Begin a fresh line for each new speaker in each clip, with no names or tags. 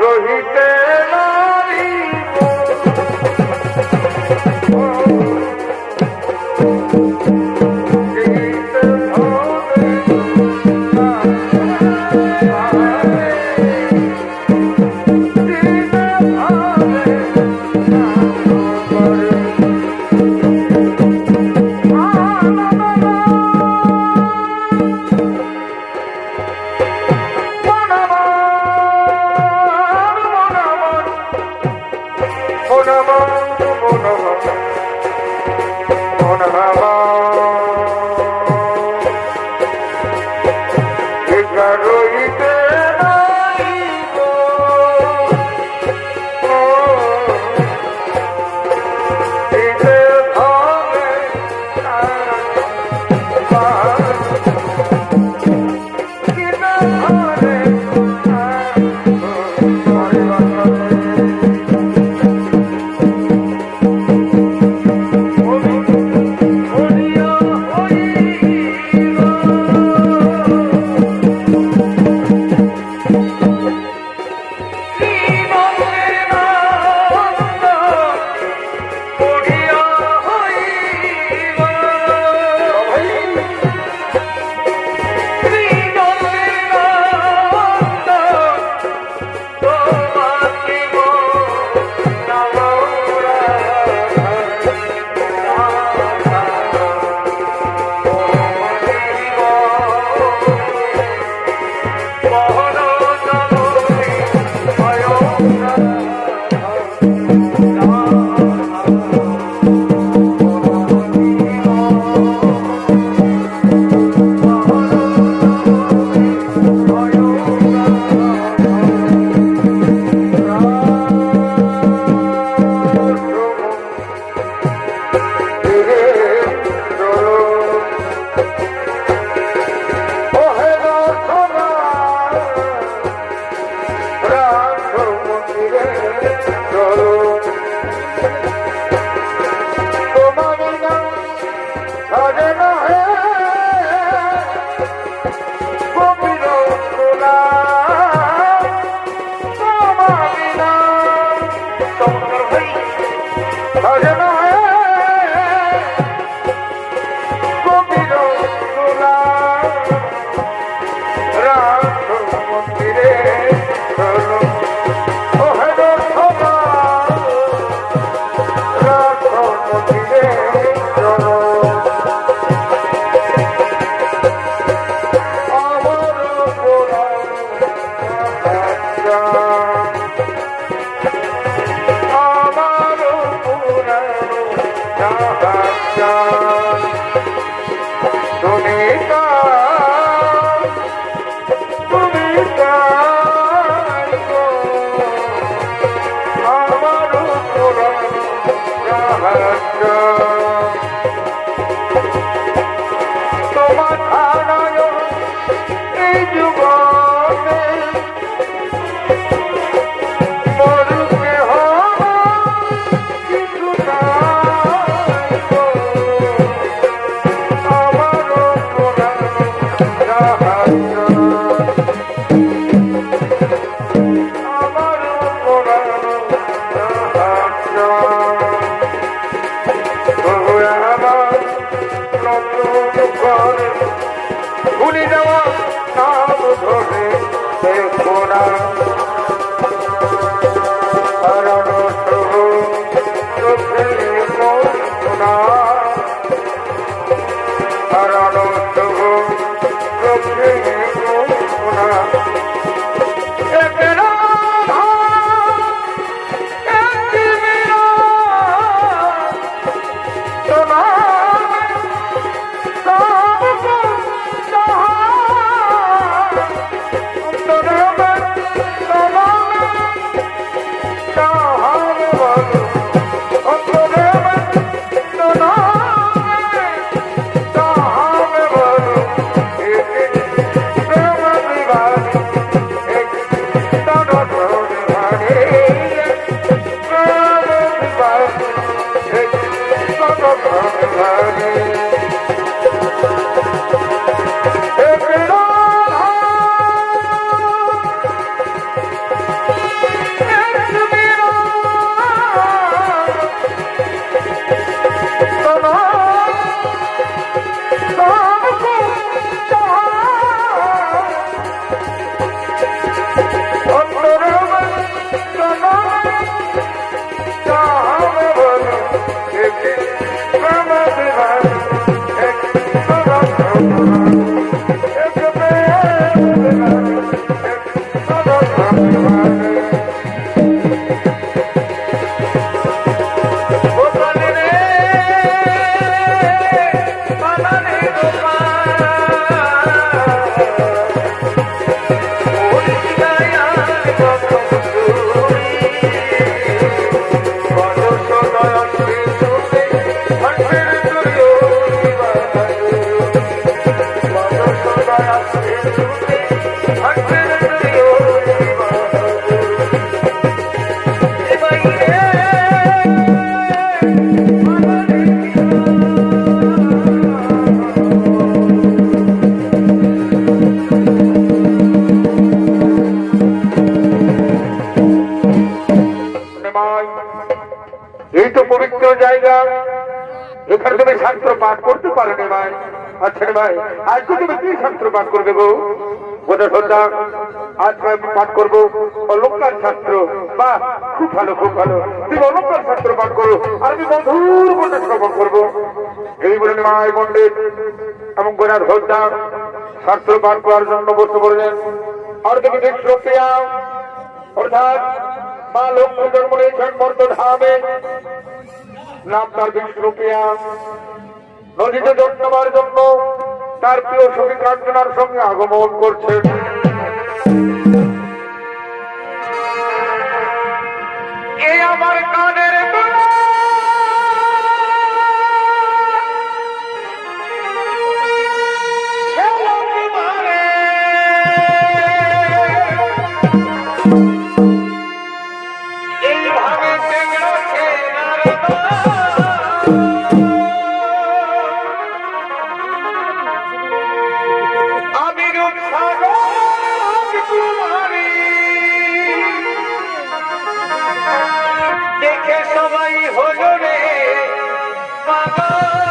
রহিতে Chicago. তুমি দেখো না আচ্ছা ভাই। আজকে তুমি কি শাস্ত্র পাঠ করবে গো। বোধা শ্রদ্ধা আজ আমি পাঠ করব অলঙ্কার শাস্ত্র। বা খুব ভালো খুব ভালো। তুমি অলঙ্কার শাস্ত্র পাঠ করো, আর আমি মধুর শ্রবণ করব। এই বলে মায় পণ্ডিত, এবং গোনার শ্রদ্ধা শাস্ত্র পাঠ করার জন্য বসে পড়লেন আর তুমি বিষ্ণু প্রিয়া অর্থাৎ মা জন্ম নিয়েছেন নাম তার বিষ্ণু নদীতে জন্মার জন্য তার প্রিয় সঙ্গী কাঞ্চনার সঙ্গে আগমন করছেন। এই আমার কানের Bravo!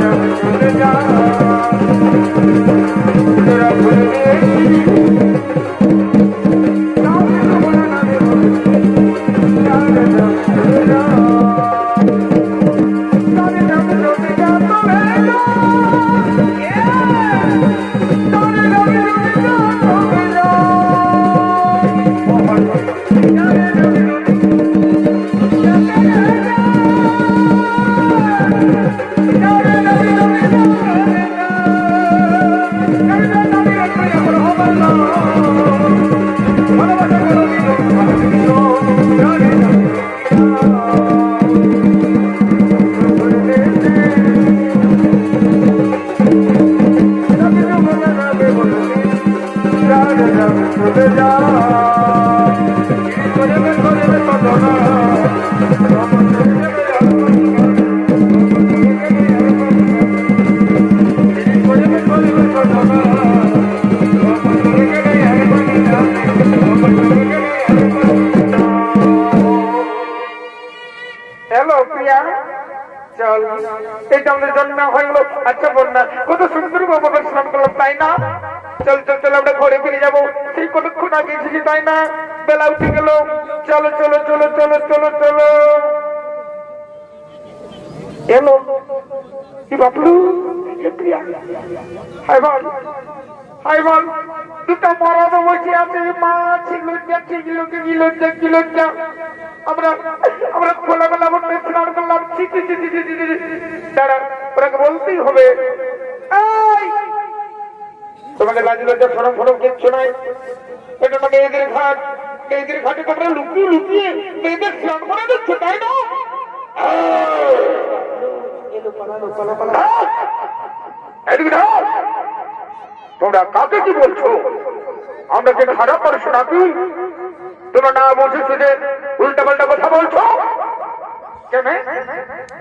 想着想着想 এলো, কি বাপলু হাই বল হাই বল দুটো মরদ বসে আছে, মা ছিল ছিল ছিল ছিল আমরা আমরা খোলামেলা মধ্যে স্নান করলাম, ছি ছি ছি ছি ছি ছি ছি। দাঁড়া, ওনাকে বলতেই হবে! তোমাকে লাজ লজ্জা সরম ফরম কিচ্ছু নাই এটা তো মেয়েদের ঘাট মেয়েদের ঘাটে তোমরা লুকিয়ে লুকিয়ে মেয়েদের স্নান করে দিচ্ছ তাই না। তোমরা কাকে কি বলছো আমরা কি খারাপ মানুষ নাকি তোমরা না বলছো যে উল্টা পাল্টা কথা বলছো কেন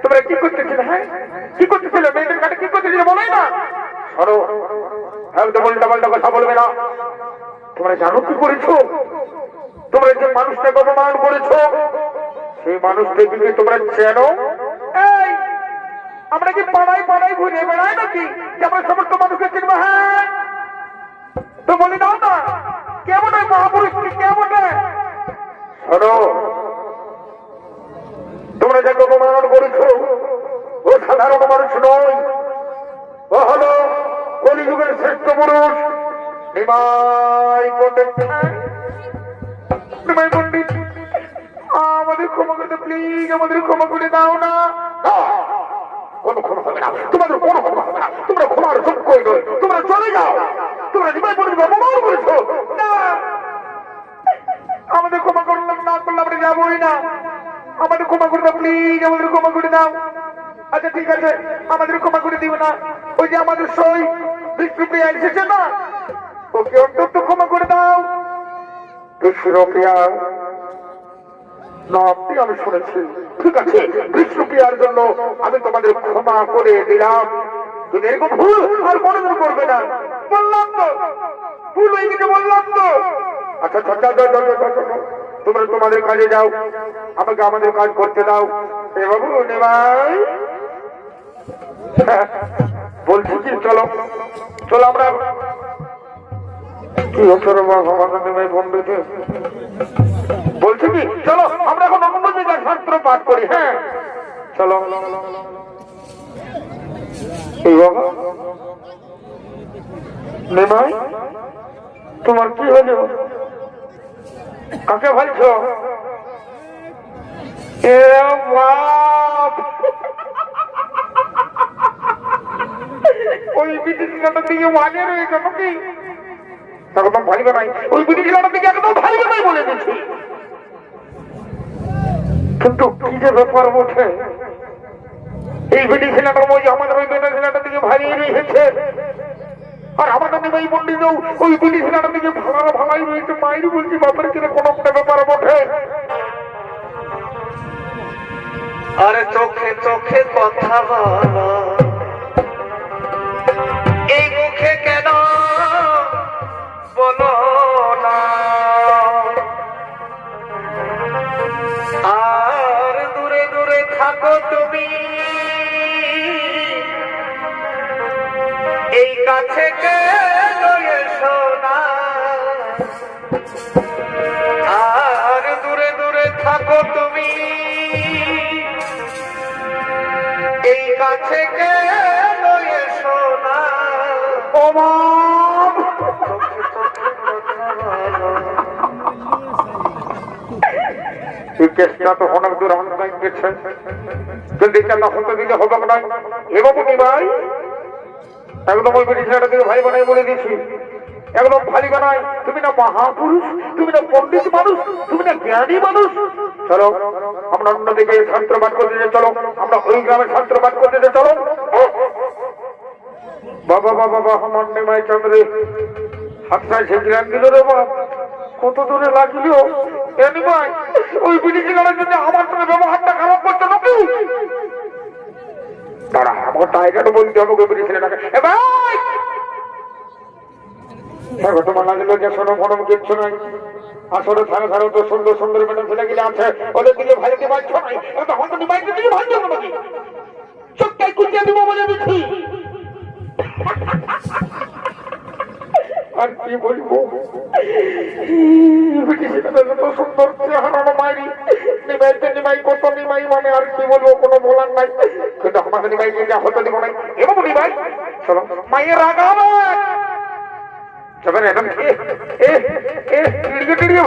তোমরা কি করতেছিলে হ্যাঁ? কি করতেছিলে মেয়েদের কাছে কি করতেছিলে বলোই না। সরো একদম উল্টা পাল্টা কথা বলবে না। তোমরা জানো কি করেছ? তোমরা যে মানুষটাকে অপমান করেছ সেই মানুষটাকে তোমরা চেনো আমরা কি পাড়ায় পাড়ায় ঘুরে বেড়াই নাকি? আমরা সমস্ত মানুষকে চিনবো হ্যাঁ? তো বলি দাও না, কেমন ওই মহাপুরুষ কি কেমন তোমরা যাকে অপমান করেছ, ও সাধারণ মানুষ নয়। ও হলো কলিযুগের শ্রেষ্ঠ পুরুষ, নিমাই পণ্ডিত। আমাদের ক্ষমা করে প্লিজ আমাদের ক্ষমা করে দাও না কোনো ক্ষমা হবে না তোমাদের কোনো ক্ষমা হবে না তোমরা ক্ষমার যোগ্যই নয় তোমরা চলে যাও তোমরা নিমাই পণ্ডিত অপমান করেছ না আমাদের ক্ষমা করলাম না করলে আমরা যাবোই না। আমাদের ক্ষমা করে দাও প্লিজ আমাদের ক্ষমা করে দাও। আচ্ছা ঠিক আছে, আমাদের ক্ষমা করে দিও না। ওই যে আমাদের সই, বিষ্ণুপ্রিয়া এসেছে না? ওকে অন্তত ক্ষমা করে দাও। বিষ্ণুপ্রিয়া আমি শুনেছি। ঠিক আছে তোমাদের ক্ষমা করে দিলাম। তুমি এরকম ভুল আর কোনোদিন না। বললাম তো। ভুল হয়ে গেছে, বললাম তো। আচ্ছা আচ্ছা। তোমরা তোমাদের কাজে যাও, আমাকে আমাদের কাজ করতে দাও। এ বাবু নেবাই বলছি কি, চলো চলো আমরা। কি হচ্ছে বলছি কি, চলো, আমরা এখন জায়গায় শাস্ত্র পাঠ করি হ্যাঁ। চলো। এই বাবা। নেবাই তোমার কি হলো? কাকে ভালছো এ বাপ! ওই বিদেশিলাটার দিকে ভাগে রয়েছে নাকি? একদম ভালিবে নাই ওই বিদেশিলাটার দিকে একদম ভালিবে নাই বলে দিচ্ছি কিন্তু কি যে ব্যাপার বলছে এই বিটি ছেলেটার মধ্যে আমাদের ওই বেটা ছেলেটার দিকে ভারিয়ে রেখেছে আর আমাদের নেবে এই পন্ডিতেও ওই পুলিশ নানা দিকে ভাঙা ভাঙাই রয়েছে মায়ের বলছি, বাপের কিনে কোনো একটা ব্যাপার বটে।
আরে চোখে চোখে কথা বলা। এই মুখে কেন বলো? কাছে কে সোনা? আর দূরে দূরে থাকো তুমি। এই কাছে কে সোনা?
ওমা এই কেসটা তো অনেক দূর গেছে কিন্তু এটা না হতে দিলে হবে না এবং ভাই? একদম ওই থেকে ভাই বানাই বলে দিয়েছি। একদম ভারী বানাই তুমি না মহাপুরুষ, তুমি না পণ্ডিত মানুষ, তুমি না জ্ঞানী মানুষ। চলো, আমরা অন্যদিকে ছাত্রপাঠ করতে যে চলো। আমরা ওই গ্রামে ছাত্রপাঠ করতে যে চলো। বাবা বাবা বাবা নেমাই চন্দ্রে। হাতটায় জ্ঞান দিল রে বাপ। কত দূরে লাগল এনিমাই, ওই গাড়ার জন্য আমার সঙ্গে ব্যবহারটা খারাপ করছে নাকি? তারা আমার টাইগারও বলতে হবে গভীর ছেলেটাকে। ভাই! দেখো যে শোনো ফোনম কিচ্ছু নাই। আসলে সারা সারা তো সুন্দর সুন্দর ম্যাডাম ছেলে গেলে আছে। ওদের দিকে ভাইতে পারছ নাই? এটা হয়তো নিবাইতে দিকে ভাই যাব নাকি? চোখটাই কুচিয়ে দিব বলে দিচ্ছি। আর কি বলব? সুন্দর চেহারা মাইরি। নিমাইতে নিমাই, কত নিমাই মানে আর কি বলব, কোনো বলার নাই। কিন্তু আমাকে নিমাই যা নাই। এবং নিমাই। চলো মায়ের টিড়িয়ে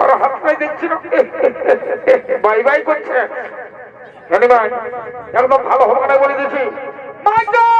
আর না বাই বাই করছে। একদম ভালো হবে না বলে দিয়েছি। মাইজো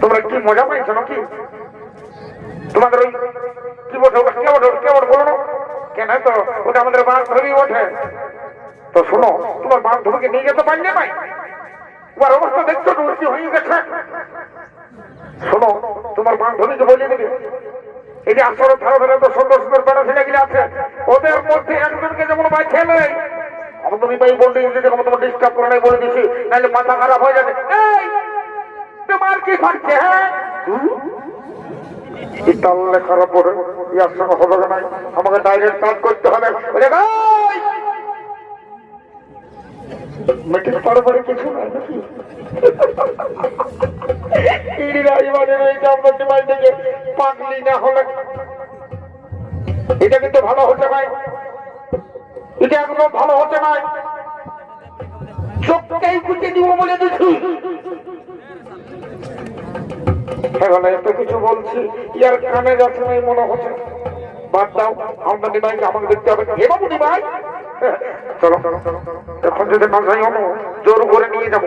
তোমরা কি মজা পাইছো নাকি? তোমাদের ওই কি বটে, ওটা কে বটে কে বটে বলো কেন তো ওটা আমাদের বান্ধবী ওঠে তো শোনো, তোমার বান্ধবীকে নিয়ে যেতে পারলে নাই? ওর অবস্থা দেখছ হয়ে গেছে। শোনো, তোমার বান্ধবীকে বলে দিবে। এই যে আসলে ধারে ধারে তো সুন্দর সুন্দর বেড়া ছেলেগুলি আছে, ওদের মধ্যে একজনকে যেমন ভাই ছেলে, আমার তুমি ভাই বলতে যদি আমার তোমার ডিস্টার্ব করে নাই বলে দিছি, নাহলে মাথা খারাপ হয়ে যাবে। এই! তোমার কি করছে হ্যাঁ? এই তাহলে খারাপ ইয়ার সঙ্গে হবে নাই আমাকে ডাইরেক্ট কাজ করতে হবে। বলে, "এই, মেটে পড়ে পড়ে কিছু নাই নাকি? ইডি রাজবাড়ির এই জামদাটি বাড়ি থেকে পাগলি না হলে। এটা কিন্তু ভালো হতে নাই এটা একদম ভালো হতে নাই চোখটাই কুচে দিব বলে দিচ্ছি। এখন এত কিছু বলছি। ইয়ার কানে যাচ্ছে নাই মনে হচ্ছে। বাদ দাও, আমরা নিবাইকে আমাকে দেখতে হবে। হে বাবু নিবাই চলো, এখন যদি না যাই হলো জোর করে নিয়ে যাব।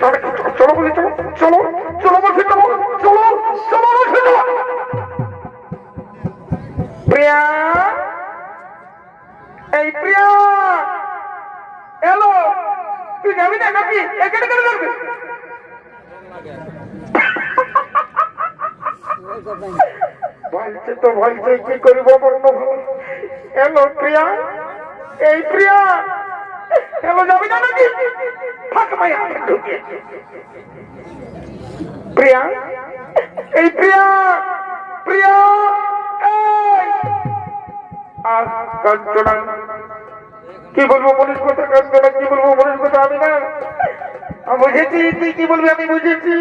তাহলে চলো বলি চলো চলো চলো বলছি চলো চলো চলো প্রিয়া! এই প্রিয়া! এলো! তুই যাবি না নাকি? এখানে কেন যাবি? তো কি করিব বর্ণ এলো প্রিয়া, এই প্রিয়া না প্রিয়া, এই প্রিয়া প্রিয়া আর কি বলব মনীষ কথা কি বলব মনীষ কথা, আমি না বুঝেছি, তুই কি বলবি আমি বুঝেছি,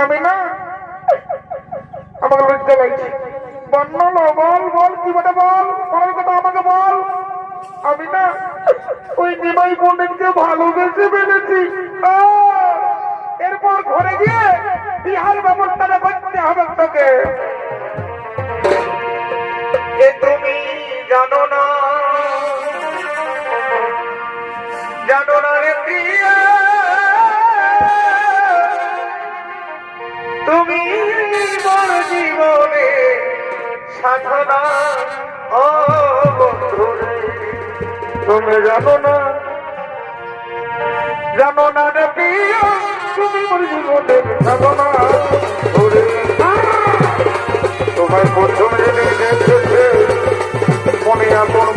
আমি না। আমাকে লজ্জা লাগছে বল বল, কি বলে বল? মনের কথা আমাকে বল। আমি না ওই নিমাই পণ্ডিতকে ভালোবেসে ফেলেছি। এরপর ঘরে গিয়ে বিহার ব্যবস্থাটা করতে হবে তোকে।
তুমি জানো না জানো না জীবনে সাধনা ও বন্ধু রে
তুমি জানো না? জানো না রে তুমি মোর সাধনা তোমার প্রথম মনে আপন